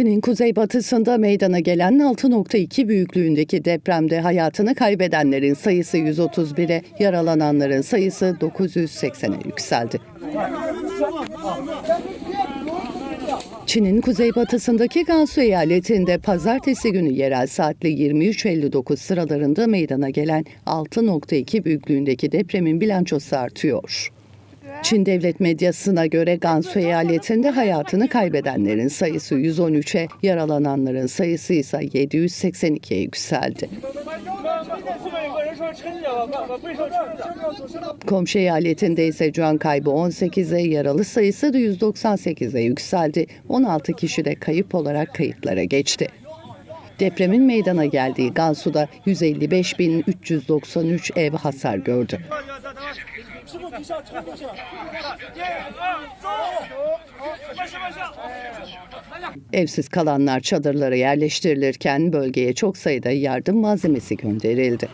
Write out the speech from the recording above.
Çin'in kuzeybatısında meydana gelen 6.2 büyüklüğündeki depremde hayatını kaybedenlerin sayısı 131'e, yaralananların sayısı 980'e yükseldi. Çin'in kuzeybatısındaki Gansu eyaletinde pazartesi günü yerel saatle 23.59 sıralarında meydana gelen 6.2 büyüklüğündeki depremin bilançosu artıyor. Çin devlet medyasına göre Gansu eyaletinde hayatını kaybedenlerin sayısı 113'e, yaralananların sayısı ise 782'ye yükseldi. Komşu eyaletinde ise can kaybı 18'e, yaralı sayısı da 198'e yükseldi. 16 kişi de kayıp olarak kayıtlara geçti. Depremin meydana geldiği Gansu'da 155.393 ev hasar gördü. 15분 Evsiz kalanlar çadırlara yerleştirilirken bölgeye çok sayıda yardım malzemesi gönderildi.